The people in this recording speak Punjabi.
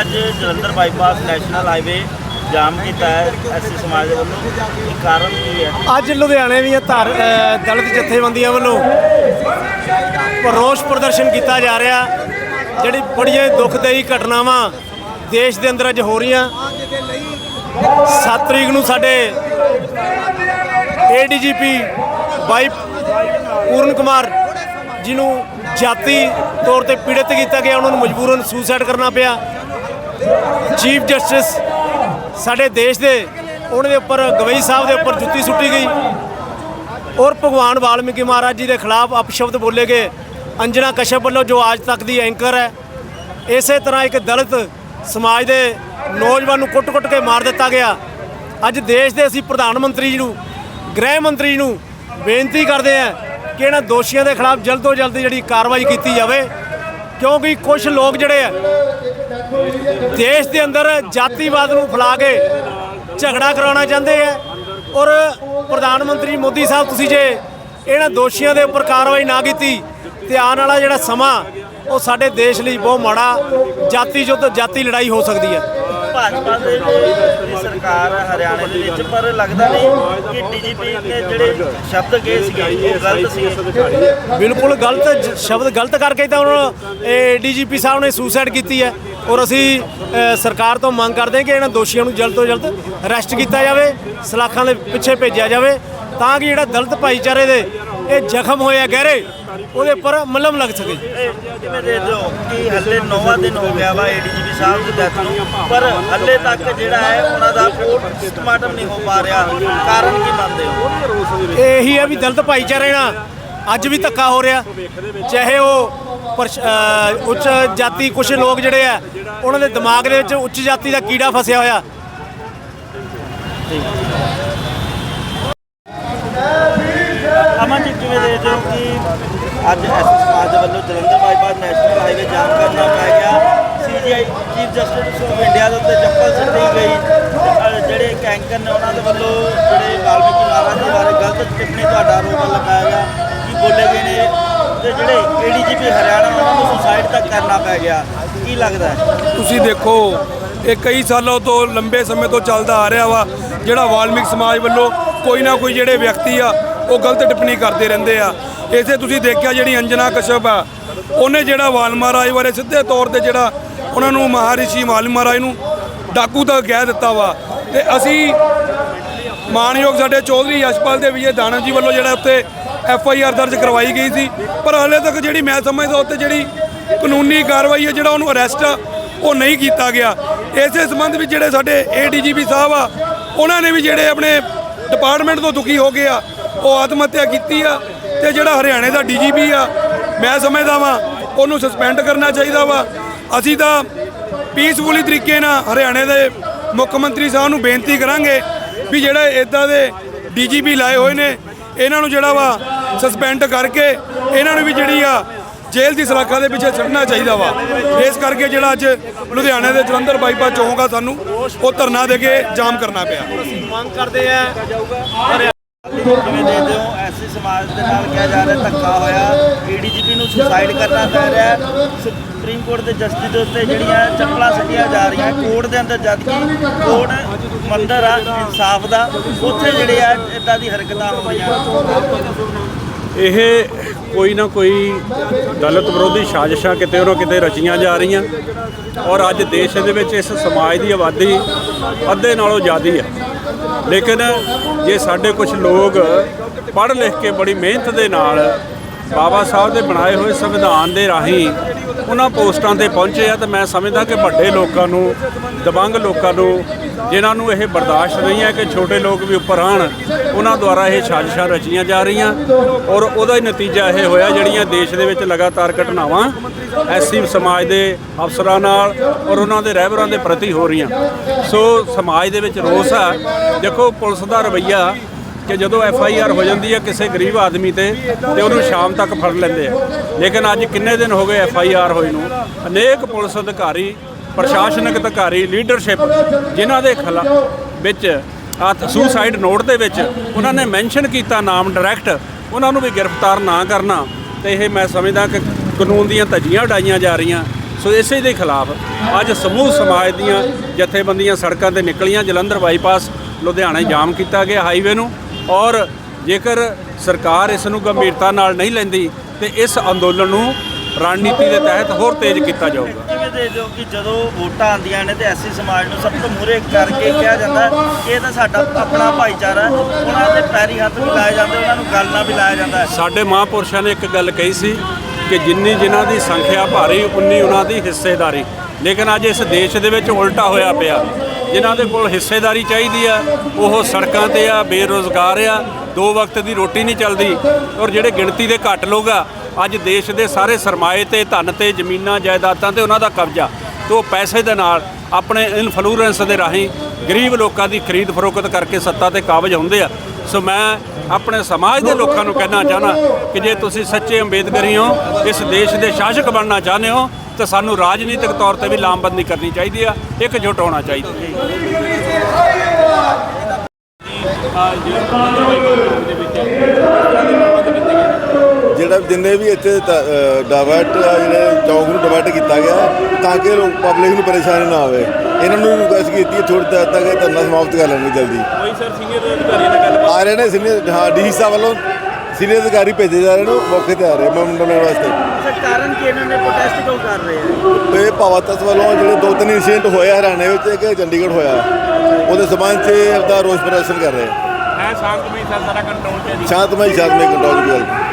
ਅੱਜ Jalandhar bypass national highway jam ਕੀਤਾ ਹੈ। ਐਸਸੀ ਸਮਾਜ ਦੇ ਵੱਲੋਂ ਇਹ ਕਾਰਨ ਕੀ ਹੈ? ਅੱਜ ਲੁਧਿਆਣੇ ਦੀਆਂ ਧਾਰ ਅ, ਦਲਿਤ ਜਥੇਬੰਦੀਆਂ ਵੱਲੋਂ ਰੋਸ ਪ੍ਰਦਰਸ਼ਨ ਕੀਤਾ ਜਾ ਰਿਹਾ। ਜਿਹੜੀ ਬੜੀਆਂ ਦੁਖਦਾਈ ਘਟਨਾਵਾਂ ਦੇਸ਼ ਦੇ ਅੰਦਰ ਅੱਜ ਹੋ ਰਹੀਆਂ। 7 ਤਰੀਕ ਨੂੰ ਸਾਡੇ ਏਡੀਜੀਪੀ ਬਾਈ ਪੂਰਨ ਕੁਮਾਰ ਜਿਹਨੂੰ ਜਾਤੀ ਤੌਰ ਤੇ ਪੀੜਤ ਕੀਤਾ ਗਿਆ। ਉਹਨਾਂ ਨੂੰ ਮਜਬੂਰਨ ਸੁਸਾਈਡ ਕਰਨਾ ਪਿਆ। ਚੀਫ ਜਸਟਿਸ ਸਾਡੇ ਦੇਸ਼ ਦੇ, ਉਹਨਾਂ ਦੇ ਉੱਪਰ, ਗਵਈ ਸਾਹਿਬ ਦੇ ਉੱਪਰ ਜੁੱਤੀ ਸੁੱਟੀ ਗਈ। ਔਰ ਭਗਵਾਨ ਵਾਲਮੀਕੀ ਮਹਾਰਾਜ ਜੀ ਦੇ ਖਿਲਾਫ ਅਪਸ਼ਬਦ ਬੋਲੇ ਗਏ। ਅੰਜਨਾ ਕਸ਼ਪ ਵੱਲੋਂ ਜੋ ਅੱਜ ਤੱਕ ਦੀ ਐਂਕਰ ਹੈ, ਇਸੇ ਤਰ੍ਹਾਂ ਇੱਕ ਦਲਿਤ ਸਮਾਜ ਦੇ ਨੌਜਵਾਨ ਨੂੰ ਕੁੱਟ-ਕੁੱਟ ਕੇ ਮਾਰ ਦਿੱਤਾ ਗਿਆ। ਅੱਜ ਦੇਸ਼ ਦੇ ਅਸੀਂ ਪ੍ਰਧਾਨ ਮੰਤਰੀ ਜੀ ਨੂੰ, ਗ੍ਰਹਿ ਮੰਤਰੀ ਨੂੰ ਬੇਨਤੀ ਕਰਦੇ ਹਾਂ ਕਿ ਇਹਨਾਂ ਦੋਸ਼ੀਆਂ ਦੇ ਖਿਲਾਫ ਜਲਦ ਤੋਂ ਜਲਦ ਜਿਹੜੀ ਕਾਰਵਾਈ ਕੀਤੀ ਜਾਵੇ। ਕਿਉਂਕਿ ਕੁਝ ਲੋਕ ਜਿਹੜੇ ਆ, ਦੇਸ਼ ਦੇ ਅੰਦਰ ਜਾਤੀਵਾਦ ਨੂੰ ਫੈਲਾ ਕੇ ਝਗੜਾ ਕਰਾਉਣਾ ਚਾਹੁੰਦੇ ਆ। ਔਰ ਪ੍ਰਧਾਨ ਮੰਤਰੀ ਮੋਦੀ ਸਾਹਿਬ, ਤੁਸੀਂ ਜੇ ਇਹਨਾਂ ਦੋਸ਼ੀਆਂ ਦੇ ਉੱਪਰ ਕਾਰਵਾਈ ਨਾ ਕੀਤੀ ਤੇ ਆਉਣ ਵਾਲਾ ਜਿਹੜਾ ਸਮਾਂ, ਉਹ ਸਾਡੇ ਦੇਸ਼ ਲਈ ਬਹੁਤ ਮਾੜਾ ਜਾਤੀ ਯੁੱਧ ਜਾਤੀ ਲੜਾਈ ਹੋ ਸਕਦੀ ਹੈ। ਭਾਜਪਾ ਦੇ ਦੀ ਸਰਕਾਰ ਹੈ ਹਰਿਆਣੇ ਦੇ ਵਿੱਚ ਪਰ ਲੱਗਦਾ ਨਹੀਂ ਕਿ ਡੀਜੀਪੀ ਨੇ ਜਿਹੜੇ ਸ਼ਬਦ ਕਹੇ ਸੀਗੇ ਉਹ ਗਲਤ ਸੀ ਬਿਲਕੁਲ ਗਲਤ ਜ- ਸ਼ਬਦ ਗਲਤ ਕਰਕੇ ਤਾਂ ਉਹਨਾਂ ਡੀਜੀਪੀ ਸਾਹਿਬ ਨੇ ਸੁਸਾਈਡ ਕੀਤੀ ਹੈ। ਔਰ ਅਸੀਂ ਅ, ਸਰਕਾਰ ਤੋਂ ਮੰਗ ਕਰਦੇ ਹਾਂ ਕਿ ਇਹਨਾਂ ਦੋਸ਼ੀਆਂ ਨੂੰ ਜਲਦ ਤੋਂ ਜਲਦ ਅਰੈਸਟ ਕੀਤਾ ਜਾਵੇ ਸਲਾਖਾਂ ਦੇ ਪਿੱਛੇ ਭੇਜਿਆ ਜਾਵੇ ਤਾਂ ਕਿ ਜਿਹੜਾ ਦਲਿਤ ਭਾਈਚਾਰੇ ਦੇ ਇਹ ਜ਼ਖਮ ਹੋਇਆ ਗਹਿਰੇ ਉਹਦੇ ਉੱਪਰ ਮਲਮ ਲੱਗ ਸਕੇ। ਕਿਵੇਂ ਦੇ ਦਿਓ ਕਿ ਹੱਲੇ 9ਵਾਂ ਦਿਨ ਹੋ ਗਿਆ ਵਾ ਏਡੀਜੀਪੀ ਸਾਹਿਬ ਦੀ ਡੈਥ ਨੂੰ ਪਰ ਹੱਲੇ ਤੱਕ ਜਿਹੜਾ ਹੈ ਉਹਨਾਂ ਦਾ ਪੋਸਟਮਾਰਟਮ ਨਹੀਂ ਹੋ ਪਾ ਰਿਹਾ ਕਾਰਨ ਕੀ ਮੰਨਦੇ ਹੋ? ਇਹੀ ਹੈ ਵੀ ਦਲਿਤ ਭਾਈਚਾਰੇ ਨਾਲ ਅੱਜ ਵੀ ਧੱਕਾ ਹੋ ਰਿਹਾ। ਚਾਹੇ ਉਹ ਉੱਚ ਜਾਤੀ ਕੁਝ ਲੋਕ ਜਿਹੜੇ ਆ ਉਹਨਾਂ ਦੇ ਦਿਮਾਗ ਦੇ ਵਿੱਚ ਉੱਚ ਜਾਤੀ ਦਾ ਕੀੜਾ ਫਸਿਆ ਹੋਇਆ। ਅਮਨ ਅੱਜ ਐਸਸੀ ਸਮਾਜ ਦੇ ਵੱਲੋਂ Jalandhar bypass national highway jam ਕਰਨਾ ਪੈ ਗਿਆ। CJI chief justice of India ਦੇ ਉੱਤੇ ਚੱਪਲ ਸਿੱਟੀ ਗਈ। ਜਿਹੜੇ ਕੈਂਕਰ ਨੇ ਉਹਨਾਂ ਦੇ ਵੱਲੋਂ ਜਿਹੜੇ ਵਾਲਮੀਕੀ ਮਹਾਰਾਜ ਦੇ ਬਾਰੇ ਗਲਤ ਟਿੱਪਣੀ ਤੁਹਾਡਾ ਆਰੋਪ ਲਗਾਇਆ ਗਿਆ ਕਿ ਬੋਲੇ ਗਏ ਨੇ ਤੇ ਜਿਹੜੇ ਏਡੀਜੀਪੀ ਹਰਿਆਣਾ ਉਹਨਾਂ ਨੂੰ ਸੁਸਾਈਡ ਤੱਕ ਕਰਨਾ ਪੈ ਗਿਆ। ਕੀ ਲੱਗਦਾ ਤੁਸੀਂ ਦੇਖੋ, ਇਹ ਕਈ ਸਾਲਾਂ ਤੋਂ ਲੰਬੇ ਸਮੇਂ ਤੋਂ ਚੱਲਦਾ ਆ ਰਿਹਾ ਵਾ, ਜਿਹੜਾ ਵਾਲਮੀਕ ਸਮਾਜ ਵੱਲੋਂ ਕੋਈ ਨਾ ਕੋਈ ਜਿਹੜੇ ਵਿਅਕਤੀ ਆ, ਉਹ ਗਲਤ ਟਿੱਪਣੀ ਕਰਦੇ ਰਹਿੰਦੇ ਆ। ਇਸੇ ਤੁਸੀਂ ਦੇਖਿਆ ਜਿਹੜੀ ਅੰਜਨਾ ਕਸ਼ਪ ਆ, ਉਹਨੇ ਜਿਹੜਾ ਵਾਲ ਮਹਾਰਾਜ ਬਾਰੇ ਸਿੱਧੇ ਤੌਰ ਤੇ ਜਿਹੜਾ ਉਹਨਾਂ ਨੂੰ ਮਹਾਰਿਸ਼ੀ ਵਾਲ ਮਹਾਰਾਜ ਨੂੰ ਡਾਕੂ ਦਾ ਕਹਿ ਦਿੱਤਾ ਵਾ। ਤੇ ਅਸੀਂ ਮਾਨਯੋਗ ਸਾਡੇ ਚੌਧਰੀ ਯਸ਼ਪਾਲ ਦੇ ਵਿਜੇ ਦਾਣਾ ਜੀ ਵੱਲੋਂ ਜਿਹੜਾ ਉੱਤੇ ਐਫ ਆਈ ਆਰ ਦਰਜ ਕਰਵਾਈ ਗਈ ਸੀ। ਪਰ ਹਾਲੇ ਤੱਕ ਜਿਹੜੀ ਮੈਂ ਸਮਝਦਾ ਉੱਤੇ ਜਿਹੜੀ ਕਾਨੂੰਨੀ ਕਾਰਵਾਈ ਹੈ, ਜਿਹੜਾ ਉਹਨੂੰ ਅਰੈਸਟ ਉਹ ਨਹੀਂ ਕੀਤਾ ਗਿਆ। ਇਸੇ ਸੰਬੰਧ ਵਿੱਚ ਜਿਹੜੇ ਸਾਡੇ ਏਡੀਜੀਪੀ ਸਾਹਿਬ ਆ, ਉਹਨਾਂ ਨੇ ਵੀ ਜਿਹੜੇ ਆਪਣੇ ਡਿਪਾਰਟਮੈਂਟ ਤੋਂ ਦੁਖੀ ਹੋ ਗਏ ਆ, ਉਹ ਆਤਮ ਹੱਤਿਆ ਕੀਤੀ ਆ। ਤੇ ਜਿਹੜਾ ਹਰਿਆਣੇ ਦਾ ਡੀਜੀਪੀ ਆ, ਮੈਂ ਸਮਝਦਾ ਵਾਂ, ਉਹਨੂੰ ਸਸਪੈਂਡ ਕਰਨਾ ਚਾਹੀਦਾ ਵਾ। ਅਸੀਂ ਤਾਂ ਪੀਸਫੁਲੀ ਤਰੀਕੇ ਨਾਲ ਹਰਿਆਣੇ ਦੇ ਮੁੱਖ ਮੰਤਰੀ ਸਾਹਿਬ ਨੂੰ ਬੇਨਤੀ ਕਰਾਂਗੇ ਵੀ ਜਿਹੜੇ ਇਦਾਂ ਦੇ ਡੀਜੀਪੀ ਲਾਏ ਹੋਏ ਨੇ, ਇਹਨਾਂ ਨੂੰ ਜਿਹੜਾ ਵਾ ਸਸਪੈਂਡ ਕਰਕੇ ਇਹਨਾਂ ਨੂੰ ਵੀ ਜਿਹੜੀ ਆ ਜੇਲ੍ਹ ਦੀ ਸਲਾਖਾਂ ਦੇ ਪਿੱਛੇ ਛੱਡਣਾ ਚਾਹੀਦਾ ਵਾ। ਇਸ ਕਰਕੇ ਜਿਹੜਾ ਅੱਜ ਲੁਧਿਆਣੇ ਦੇ ਜਲੰਧਰ ਬਾਈਪਾਸ ਚੌਂਕ ਆ ਸਾਨੂੰ, ਉਹ ਧਰਨਾ ਦੇ ਕੇ ਜਾਮ ਕਰਨਾ ਪਿਆ। ਮੰਗ ਕਰਦੇ ਆ ਕਿਵੇਂ ਦੇ ਦਿਓ ਐਸਸੀ ਸਮਾਜ ਦੇ ਨਾਲ ਕਿਹਾ ਜਾ ਰਿਹਾ, ਧੱਕਾ ਹੋਇਆ ਏਡੀਜੀਪੀ ਨੂੰ ਸੁਸਾਈਡ ਕਰਨਾ ਪੈ ਰਿਹਾ ਹੈ। ਸੁਪਰੀਮ ਕੋਰਟ ਦੇ ਜਸਟਿਸ ਦੇ ਉੱਤੇ ਜਿਹੜੀਆਂ ਚੱਪਲਾਂ ਸੱਟੀਆਂ ਜਾ ਰਹੀਆਂ, ਕੋਰਟ ਦੇ ਅੰਦਰ ਜਦ ਕਿ, ਕੋਰਟ ਮੰਦਰ ਆ, ਇਨਸਾਫ ਦਾ, ਉੱਥੇ ਜਿਹੜੇ ਆ ਇਦਾਂ ਦੀ ਹਰਕਤਾਂ ਹੋ ਰਹੀਆਂ ਇਹ ਕੋਈ ਨਾ ਕੋਈ ਦਲਿਤ ਵਿਰੋਧੀ ਸਾਜ਼ਿਸ਼ਾਂ ਕਿਤੇ ਉਹਨੋਂ ਕਿਤੇ ਰਚੀਆਂ ਜਾ ਰਹੀਆਂ। ਔਰ ਅੱਜ ਦੇਸ਼ ਦੇ ਵਿੱਚ ਇਸ ਸਮਾਜ ਦੀ ਆਬਾਦੀ ਅੱਧੇ ਨਾਲੋਂ ਜ਼ਿਆਦੀ ਹੈ ਲੇਕਿਨ ਜੇ ਸਾਡੇ ਕੁਝ ਲੋਕ ਪੜ੍ਹ ਲਿਖ ਕੇ ਬੜੀ ਮਿਹਨਤ ਦੇ ਨਾਲ ਬਾਬਾ ਸਾਹਿਬ ਦੇ ਬਣਾਏ ਹੋਏ ਸੰਵਿਧਾਨ ਦੇ ਰਾਹੀਂ ਉਹਨਾਂ ਪੋਸਟਾਂ ਤੇ ਪਹੁੰਚੇ ਆ ਤਾਂ ਮੈਂ ਸਮਝਦਾ ਕਿ ਵੱਡੇ ਲੋਕਾਂ ਨੂੰ, ਦਬੰਗ ਲੋਕਾਂ ਨੂੰ, ਜਿਨ੍ਹਾਂ ਨੂੰ ਇਹ ਬਰਦਾਸ਼ਤ ਨਹੀਂ ਹੈ ਕਿ ਛੋਟੇ ਲੋਕ ਵੀ ਉੱਪਰ ਆਣ ਉਹਨਾਂ ਦੁਆਰਾ ਇਹ ਸਾਜ਼ਿਸ਼ਾਂ ਰਚੀਆਂ ਜਾ ਰਹੀਆਂ। ਔਰ ਉਹਦਾ ਹੀ ਨਤੀਜਾ ਇਹ ਹੋਇਆ ਜਿਹੜੀਆਂ ਦੇਸ਼ ਦੇ ਵਿੱਚ ਲਗਾਤਾਰ ਘਟਨਾਵਾਂ ਐਸੀ ਸਮਾਜ ਦੇ ਅਫਸਰਾਂ ਨਾਲ ਔਰ ਉਹਨਾਂ ਦੇ ਰਹਿਬਰਾਂ ਦੇ ਪ੍ਰਤੀ ਹੋ ਰਹੀਆਂ। ਸੋ ਸਮਾਜ ਦੇ ਵਿੱਚ ਰੋਸ ਆ। ਦੇਖੋ ਪੁਲਿਸ ਦਾ ਰਵੱਈਆ ਕਿ ਜਦੋਂ ਐਫ ਆਈ ਆਰ ਹੋ ਜਾਂਦੀ ਹੈ ਕਿਸੇ ਗਰੀਬ ਆਦਮੀ ਤੇ ਤੇ ਉਹਨੂੰ ਸ਼ਾਮ ਤੱਕ ਫੜ ਲੈਂਦੇ ਆ। ਲੇਕਿਨ ਅੱਜ ਕਿੰਨੇ ਦਿਨ ਹੋ ਗਏ ਐਫ ਆਈ ਆਰ ਹੋਏ ਨੂੰ? ਅਨੇਕ ਪੁਲਿਸ ਅਧਿਕਾਰੀ, ਪ੍ਰਸ਼ਾਸਨਿਕ ਅਧਿਕਾਰੀ, ਲੀਡਰਸ਼ਿਪ ਜਿਨ੍ਹਾਂ ਦੇ ਖਿਲਾਫ ਵਿੱਚ, ਆ ਸੁਸਾਈਡ ਨੋਟ ਦੇ ਵਿੱਚ ਉਹਨਾਂ ਨੇ ਮੈਂਸ਼ਨ ਕੀਤਾ ਨਾਮ ਡਾਇਰੈਕਟ, ਉਹਨਾਂ ਨੂੰ ਵੀ ਗ੍ਰਿਫਤਾਰ ਨਾ ਕਰਨਾ। ਤੇ ਇਹ ਮੈਂ ਸਮਝਦਾ ਕਿ ਕਾਨੂੰਨ ਦੀਆਂ ਧੱਜੀਆਂ ਉਡਾਈਆਂ ਜਾ ਰਹੀਆਂ। ਸੋ ਇਸੇ ਦੇ ਖਿਲਾਫ ਅੱਜ ਸਮੂਹ ਸਮਾਜ ਦੀਆਂ ਜਥੇਬੰਦੀਆਂ ਸੜਕਾਂ ਤੇ ਨਿਕਲੀਆਂ। ਜਲੰਧਰ ਬਾਈਪਾਸ ਲੁਧਿਆਣਾ ਜਾਮ ਕੀਤਾ ਗਿਆ ਹਾਈਵੇ ਨੂੰ। ਔਰ ਜੇਕਰ ਸਰਕਾਰ ਇਸ ਨੂੰ ਗੰਭੀਰਤਾ ਨਾਲ ਨਹੀਂ ਲੈਂਦੀ ਤੇ ਇਸ ਅੰਦੋਲਨ ਨੂੰ ਰਣਨੀਤੀ ਦੇ ਤਹਿਤ ਹੋਰ ਤੇਜ਼ ਕੀਤਾ ਜਾਊਗਾ। ਕਿਵੇਂ ਦੇ ਜੋ ਕਿ ਜਦੋਂ ਵੋਟਾਂ ਆਉਂਦੀਆਂ ਨੇ ਤੇ ਐਸੀ ਸਮਾਜ ਨੂੰ ਸਭ ਤੋਂ ਮੂਰੇ ਕਰਕੇ ਕਿਹਾ ਜਾਂਦਾ ਇਹ ਤਾਂ ਸਾਡਾ ਆਪਣਾ ਭਾਈਚਾਰਾ ਹੈ ਉਹਨਾਂ ਦੇ ਪੈਰੀ ਹੱਥ ਵੀ ਲਾਏ ਜਾਂਦੇ ਉਹਨਾਂ ਨੂੰ ਗੱਲ ਨਾਲ ਵੀ ਲਾਇਆ ਜਾਂਦਾ ਸਾਡੇ ਮਹਾਂਪੁਰਸ਼ਾਂ ਨੇ ਇੱਕ ਗੱਲ ਕਹੀ ਸੀ ਕਿ ਜਿੰਨੀ ਜਿਨ੍ਹਾਂ ਦੀ ਸੰਖਿਆ ਭਾਰੀ ਉਨੀ ਉਹਨਾਂ ਦੀ ਹਿੱਸੇਦਾਰੀ। ਲੇਕਿਨ ਅੱਜ ਇਸ ਦੇਸ਼ ਦੇ ਵਿੱਚ ਉਲਟਾ ਹੋਇਆ ਪਿਆ। ਜਿਨ੍ਹਾਂ ਦੇ ਕੋਲ ਹਿੱਸੇਦਾਰੀ ਚਾਹੀਦੀ ਆ, ਉਹ ਸੜਕਾਂ ਤੇ ਆ, ਬੇਰੋਜ਼ਗਾਰ ਆ, ਦੋ ਵਕਤ ਦੀ ਰੋਟੀ ਨਹੀਂ ਚੱਲਦੀ। ਔਰ ਜਿਹੜੇ ਗਿਣਤੀ ਦੇ ਘੱਟ ਲੋਕ ਆ, ਅੱਜ ਦੇਸ਼ ਦੇ ਸਾਰੇ ਸਰਮਾਏ ਤੇ ਧਨ ਤੇ ਜ਼ਮੀਨਾਂ, ਜਾਇਦਾਦਾਂ ਤੇ ਉਹਨਾਂ ਦਾ ਕਬਜ਼ਾ। ਤੇ ਉਹ ਪੈਸੇ ਦੇ ਨਾਲ ਆਪਣੇ ਇਨਫਲੂਐਂਸ ਦੇ ਰਾਹੀਂ ਗਰੀਬ ਲੋਕਾਂ ਦੀ ਖਰੀਦ ਫਰੋਖਤ ਕਰਕੇ ਸੱਤਾ ਤੇ ਕਾਬਜ ਹੁੰਦੇ ਆ। ਸੋ ਮੈਂ ਆਪਣੇ ਸਮਾਜ ਦੇ ਲੋਕਾਂ ਨੂੰ ਕਹਿਣਾ ਚਾਹਨਾ ਕਿ ਜੇ ਤੁਸੀਂ ਸੱਚੇ ਅੰਬੇਦਕਰੀ ਹੋ, ਇਸ ਦੇਸ਼ ਦੇ ਸ਼ਾਸਕ ਬਣਨਾ ਚਾਹੁੰਦੇ ਹੋ ਤਾਂ ਸਾਨੂੰ ਰਾਜਨੀਤਿਕ ਤੌਰ ਤੇ ਵੀ ਲਾਮਬੰਦੀ ਕਰਨੀ ਚਾਹੀਦੀ ਆ ਇਕਜੁੱਟ ਹੋਣਾ ਚਾਹੀਦਾ। ਜਿਹੜਾ ਜਿੰਨੇ ਵੀ ਇੱਥੇ ਡਾਵਰਟ ਜਿਹੜੇ ਚੌਂਕ ਨੂੰ ਡਿਵਰਟ ਕੀਤਾ ਗਿਆ ਤਾਂ ਕਿ ਲੋਕ ਪਬਲਿਕ ਨੂੰ ਪਰੇਸ਼ਾਨੀ ਨਾ ਆਵੇ। ਇਹਨਾਂ ਨੂੰ ਰਿਕੁਐਸਟ ਕੀਤੀ ਹੈ ਥੋੜੀ ਦੇਰ ਤੱਕ ਇਹ ਧਰਨਾ ਸਮਾਪਤ ਕਰ ਲੈਣਗੇ ਜਲਦੀ। ਕੋਈ ਸਰ ਸੀਨੀਅਰ ਅਧਿਕਾਰੀ ਨਾਲ ਗੱਲ ਆ ਰਹੇ ਨੇ ਸੀਨੀਅਰ ਹਾਂ ਡੀ ਸਾਹਿਬ ਵੱਲੋਂ ਸੀਨੀਅਰ ਅਧਿਕਾਰੀ ਭੇਜੇ ਜਾ ਰਹੇ ਨੇ ਮੌਕੇ ਤੇ ਆ ਰਹੇ ਮੈਮੋਰੰਡਮ ਲੈਣ ਵਾਸਤੇ। ਸਰ ਕਾਰਨ ਕੀ ਇਹਨਾਂ ਨੇ ਪ੍ਰੋਟੈਸਟ ਕਿਉਂ ਕਰ ਰਹੇ ਆ? ਇਹ ਭਾਵਾਤਸ ਵੱਲੋਂ ਜਿਹੜੇ ਦੋ ਤਿੰਨ ਇਨਸੀਡੈਂਟ ਹੋਏ ਆ ਹਰਿਆਣੇ ਵਿੱਚ ਇੱਕ ਚੰਡੀਗੜ੍ਹ ਹੋਇਆ। ਉਹਦੇ ਸਬੰਧ 'ਚ ਆਪਦਾ ਰੋਸ ਪ੍ਰਦਰਸ਼ਨ ਕਰ ਰਹੇ ਆ। ਹੈ ਸ਼ਾਂਤਮਈ ਸਰ ਸਾਰਾ ਕੰਟਰੋਲ ਚ ਸ਼ਾਂਤਮਈ ਸ਼ਾਂਤਮਈ ਕੰਟਰੋਲ ਦੀ ਗੱਲ ਹੈ